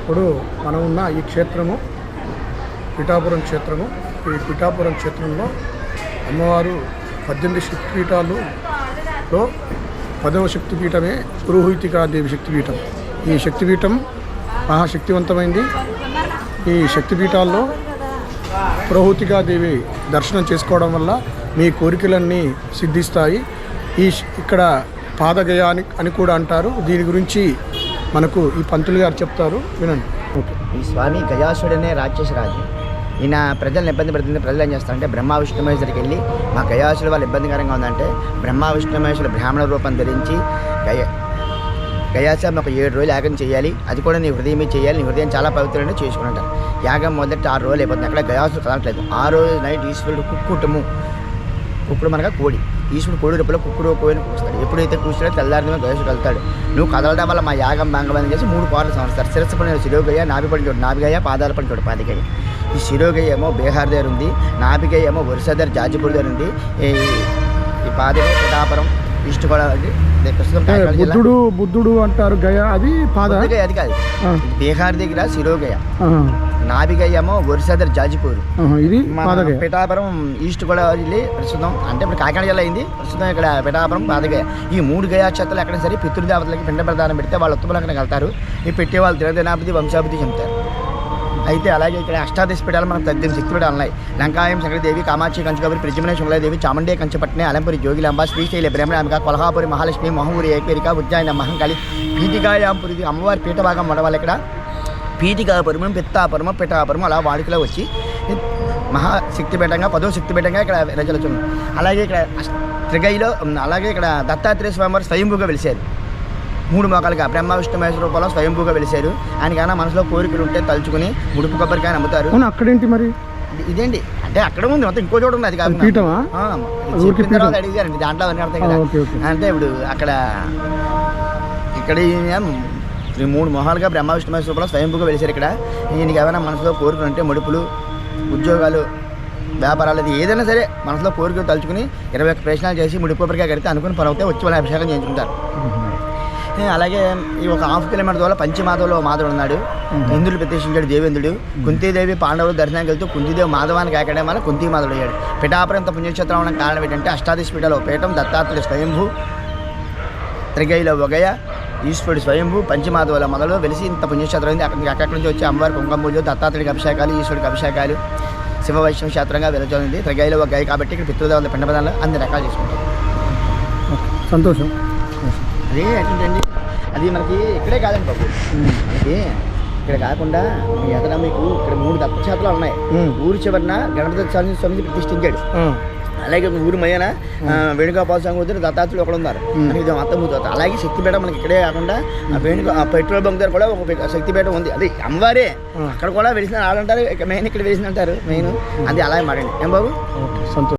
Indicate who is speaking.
Speaker 1: ఇప్పుడు మనం ఉన్న ఈ క్షేత్రము పిఠాపురం క్షేత్రము. ఈ పిఠాపురం క్షేత్రంలో అమ్మవారు పద్దెనిమిది శక్తిపీఠాలులో పదవ శక్తిపీఠమే పురోహితికాదేవి శక్తిపీఠం. ఈ శక్తిపీఠం మహాశక్తివంతమైంది. ఈ శక్తిపీఠాల్లో దేవి దర్శనం చేసుకోవడం వల్ల మీ కోరికలన్నీ సిద్ధిస్తాయి. ఈ ఇక్కడ పాదగయ అని అని కూడా అంటారు. దీని గురించి మనకు ఈ పంతులు గారు చెప్తారు. వినండి. ఓకే.
Speaker 2: ఈ స్వామి గయాసుడనే రాక్షస రాజు. ఈయన ప్రజలను ఇబ్బంది పెడుతుంది ప్రజలు ఏం చేస్తారంటే బ్రహ్మ విష్ణు వెళ్ళి మా గయాసుడు వాళ్ళు ఇబ్బందికరంగా ఉందంటే బ్రహ్మ విష్ణు బ్రాహ్మణ రూపం ధరించి గయ గయాసం ఒక ఏడు రోజులు యాగం చేయాలి. అది కూడా నీ హృదయమే చేయాలి. నీ హృదయం చాలా పవిత్రంగా చేసుకుంటారు. యాగం మొదటి ఆరు రోజులు అయిపోతుంది. అక్కడ గయాసులు కదలట్లేదు. ఆ రోజు నైట్ ఈశ్వరుడు కుక్కుటము. కుక్కుడు మనగా కోడి. ఈశ్వరుడు కోడి రూపంలో కుక్కుడు కోడిని కూస్తాడు ఎప్పుడైతే కూర్చుంటే తెల్లారిన గయాసుడు వెళ్తాడు నువ్వు కదలడం వల్ల మా యాగం భంగమని చేసి మూడు కోరలు సంవత్సరాలు శిరస్సు పడిన శిరోగయ్య నాభి పడిన చోటు నాభిగయ్య పాదాల పడిన చోటు పాదిగయ్య ఈ శిరోగయ్య ఏమో బీహార్ దగ్గర ఉంది. నాభిగయ్య ఏమో ఒరిస్సా దగ్గర జాజిపూర్ దగ్గర ఉంది. ఈ ఈ పిఠాపురం ఈస్ట్ ప్రస్తుతం.
Speaker 1: బుద్ధుడు బుద్ధుడు అంటారు గయ అది పాద?
Speaker 2: అది కాదు. బీహార్ దగ్గర శిరోగయ్య
Speaker 1: ఆహా,
Speaker 2: నాభిగయ్య ఏమో ఒరిస్సా దగ్గర జాజిపూర్
Speaker 1: ఇది
Speaker 2: పిఠాపురం ఈస్ట్ గోదావరి ప్రస్తుతం అంటే ఇప్పుడు కాకినాడ జిల్లా అయింది. ప్రస్తుతం ఇక్కడ పిఠాపురం పాదగయ ఈ మూడు గయాక్షేత్రాలు ఎక్కడ సరే పితృదేవతలకి పిండ ప్రదానం పెడితే వాళ్ళు ఉత్తమలంకనకి వెళ్తారు ఈ పెట్టే వాళ్ళు దినదినాభిధి వంశాభిధి చెందుతారు. అయితే అలాగే ఇక్కడ అష్టాదశ పీఠాలు మనకు తగ్గిన శక్తిపీఠాలు ఉన్నాయి. లంకాయం శంకరదేవి కామాక్షి కంచుకబరి ప్రజమనే శుంగళదేవి చాముండే కంచపట్నే అలంపురి జోగిలాంబ శ్రీశైల బ్రహ్మరాంబిక కొల్హాపురి మహాలక్ష్మి మహమూరి ఏకేరిక ఉజ్జాయిన మహంకాళి పీఠికాయాంపురి అమ్మవారి పీఠభాగం ఉండవాలి ఇక్కడ. పీఠికాపురము పిత్తాపురము పిఠాపురము అలా వాడుకలో వచ్చి మహాశక్తిపీఠంగా పదో శక్తిపీఠంగా ఇక్కడ రచలుచున్నాం అలాగే ఇక్కడ త్రిగైలో అలాగే ఇక్కడ దత్తాత్రేయ స్వామివారు స్వయంభూగా వెలిసారు మూడు మోకాలుగా బ్రహ్మ విష్ణు మహేశ్వర రూపంలో స్వయంభూగా వెలిశారు. ఆయనకైనా మనసులో కోరికలు ఉంటే తలుచుకుని ముడుపు కొబ్బరికాయ అమ్ముతారు
Speaker 1: అవును అక్కడేంటి మరి?
Speaker 2: ఇది- ఇదేంటి? అంటే అక్కడ ఉంది మొత్తం ఇంకో చోట ఉంది అది కాదు చెప్పిన తర్వాత. అడిగారండి దాంట్లో అవన్నీ అర్థం కదా. అంటే ఇప్పుడు అక్కడ ఇక్కడ ఈ మూడు మొహాలుగా బ్రహ్మ విష్ణు మహేశ్వర రూపంలో స్వయంభూగా వెలిశారు ఇక్కడ. ఈయనకి ఏమైనా మనసులో కోరికలు ఉంటే ముడుపులు ఉద్యోగాలు వ్యాపారాలు అది ఏదైనా సరే మనసులో కోరికలు తలుచుకుని ఇరవై ఒక్క ప్రశ్నలు చేసి ముడి కొబ్బరికాయ కడితే అనుకుని పని అవుతే వచ్చి వాళ్ళ అభిషేకం చేయించుకుంటారు. అలాగే ఈ ఒక హాఫ్ కిలోమీటర్ దూరం పంచమాధవలో మాధవుడు ఉన్నాడు. ఇంద్రుడు ప్రత్యక్షించాడు దేవేంద్రుడు. కుంతీదేవి పాండవులు దర్శనానికి వెళ్తూ కుంతీదేవి మాధవానికి కాకడం వల్ల కుంతీ మాధవుడు అయ్యాడు పిఠాపురం ఇంత పుణ్యక్షేత్రం అవడానికి కారణం ఏంటంటే అష్టాదశ పీఠలో పీఠం దత్తాత్రేయ స్వయంభూ త్రిగైలో ఒగయ ఈశ్వరుడు స్వయంభూ పంచమాధవుల మొదలు వెలిసి ఇంత పుణ్యక్షేత్రం అయింది అక్కడికి అక్కడి నుంచి వచ్చి అమ్మవారి కుంకుమ పూజ దత్తాత్రేయుడికి అభిషేకాలు ఈశ్వరుడికి అభిషేకాలు శివ వైష్ణవ క్షేత్రంగా వెలుచుంది త్రిగైలో ఒక కాబట్టి ఇక్కడ పితృదేవతల పిండ పదాలు అన్ని రకాలు చేసుకుంటాం
Speaker 1: సంతోషం.
Speaker 2: అదే ఏంటండి? అది మనకి ఇక్కడే కాదండి బాబు. మనకి ఇక్కడ కాకుండా మీ ఎక్కడ మీకు ఇక్కడ మూడు దత్తక్షేత్రాలు ఉన్నాయి. ఊరు చివరన గణపతి స్వామి స్వామిని ప్రతిష్ఠించాడు. అలాగే ఊరు మయ్యన వేణుగోపాల స్వామి వద్ద దత్తాత్రులు ఒకడు ఉన్నారు. ఇది మొత్తం మూత అలాగే శక్తిపేట మనకి ఇక్కడే కాకుండా ఆ వేణుగో ఆ పెట్రోల్ బంక్ దగ్గర కూడా ఒక శక్తిపేట ఉంది. అది అమ్మవారే. అక్కడ కూడా వెలిసిన ఆడంటారు మెయిన్ ఇక్కడ వెలిసిన అంటారు. మెయిన్ అది అలాగే మారండి ఏం బాబు?
Speaker 1: సంతోషం.